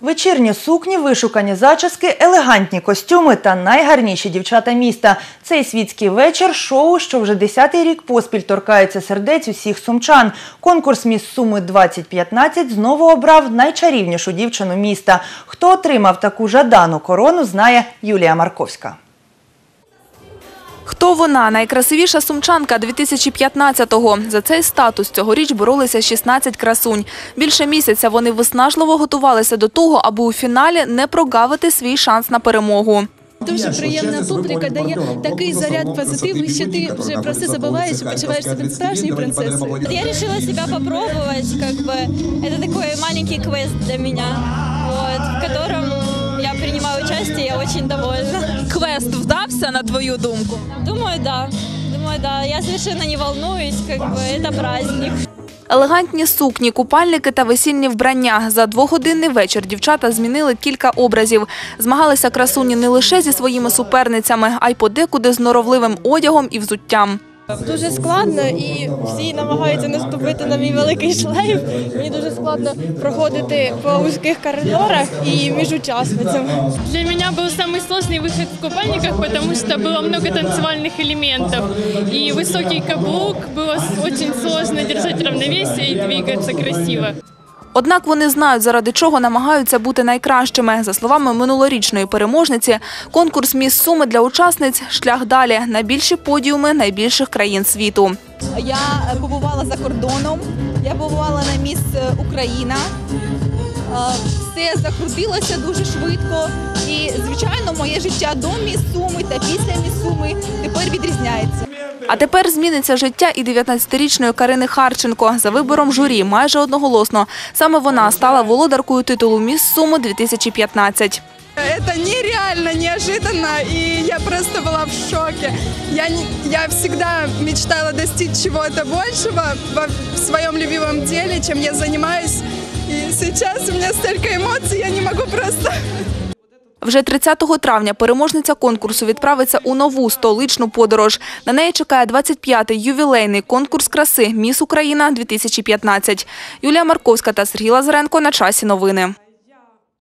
Вечірні сукні, вишукані зачіски, елегантні костюми та найгарніші дівчата міста. Цей світський вечір – шоу, що вже десятий рік поспіль торкається сердець усіх сумчан. Конкурс «Міс Суми 2015» знову обрав найчарівнішу дівчину міста. Хто отримав таку жадану корону, знає Юлія Марковська. Хто вона? Найкрасивіша сумчанка 2015-го. За цей статус цьогоріч боролися 16 красунь. Більше місяця вони виснажливо готувалися до того, аби у фіналі не прогавити свій шанс на перемогу. Дуже приємна публіка дає такий заряд позитиву, що ти вже про все забуваєш і почуваєш себе справжньою принцесою. Я решила себя попробовать, как бы это маленький квест для меня, вот, в котором я участие, я очень довольна. Квест вдався, на твою думку? Думаю, да, думаю, да, я совершенно не волнуюсь, как бы это праздник. Елегантні сукні, купальники та весільні вбрання. За двогодинний вечір дівчата змінили кілька образів. Змагалися красуні не лише зі своїми суперницями, а й подекуди з норовливим одягом і взуттям. Дуже складно і всі намагаються наступити на мій великий шлейф. Мені дуже складно проходити по вузьких коридорах і між учасницями. Для меня был самый сложный выход в купальниках, потому что было много танцевальных элементов. И высокий каблук, было с- очень сложно держать равновесие и двигаться красиво. Однак вони знають, заради чого намагаються бути найкращими. За словами минулорічної переможниці, конкурс «Міс Суми» для учасниць – шлях далі на більші подіуми найбільших країн світу. Я побувала за кордоном, я побувала на міс Україна. Е, Все закрутилося дуже швидко. І, звичайно, моє життя до міс Суми та після міс Суми тепер відрізняється. А тепер зміниться життя і 19-річної Карини Харченко. За вибором журі майже одноголосно. Саме вона стала володаркою титулу «Міс Суми 2015». Это нереально неожиданно, и я просто была в шоке. Я, не- я всегда мечтала достичь чего-то большего во- в своем любимом деле, чем я занимаюсь. И сейчас у меня столько эмоций, я не могу просто... вже 30 травня переможниця конкурсу відправиться у нову столичну подорож. На неї чекає 25-й ювілейний конкурс краси «Міс Україна-2015». Юлія Марковська та Сергій Лазаренко на часі новини.